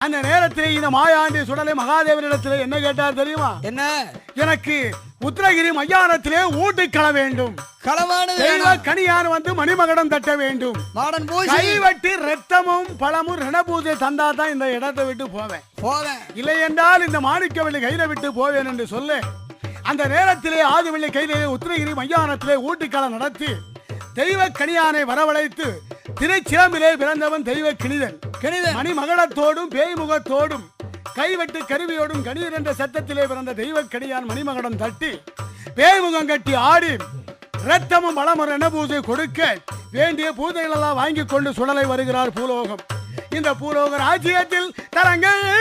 அந்த நேரத்தில் இந்த மாயாண்டி சுடலை மகாதேவனிடத்தில் என்ன கேட்டார் தெரியுமா? என்ன? எனக்கு உத்தரகிரி மையானத்திலே ஊட்டுக்கள வேண்டும். களவானது தெய்வ வேணும். கனியான் வந்து மணிமகடம் தட்ட வேண்டும். மாடன் கைவட்டி ரத்தமும் பழமும் ரணபூஜை தந்தா தான் இந்த இடத்தை விட்டு போவேன். போவேன். இல்லை என்றால் இந்த மாணிக்கவள்ளி கையில விட்டு போவேன் என்று சொல்லு அந்த நேரத்திலே ஆதிவள்ளி கையிலே உத்தரகிரி மையானத்திலே ஊட்டுக்களம் நடத்தி தெய்வ கனியானை வரவழைத்து திருச்சிலம்பிலே பிறந்தவன் தெய்வ கிணிதன். கிணிதன். மணிமகடத்தோடும் பேய்முகத்தோடும் கைவெட்டு கருவியோடும் கணீர் என்ற சத்தத்திலே பிறந்த தெய்வ கணியான் மணிமகடம் தட்டி பேய்முகம் கட்டி ஆடி ரத்தமும் பலமும் ரணபூஜை கொடுக்க வேண்டிய பூஜைகள் எல்லாம் வாங்கி கொண்டு சுடலை வருகிறார் பூலோகம். இந்த பூலோக ராஜ்யத்தில் தரங்கள்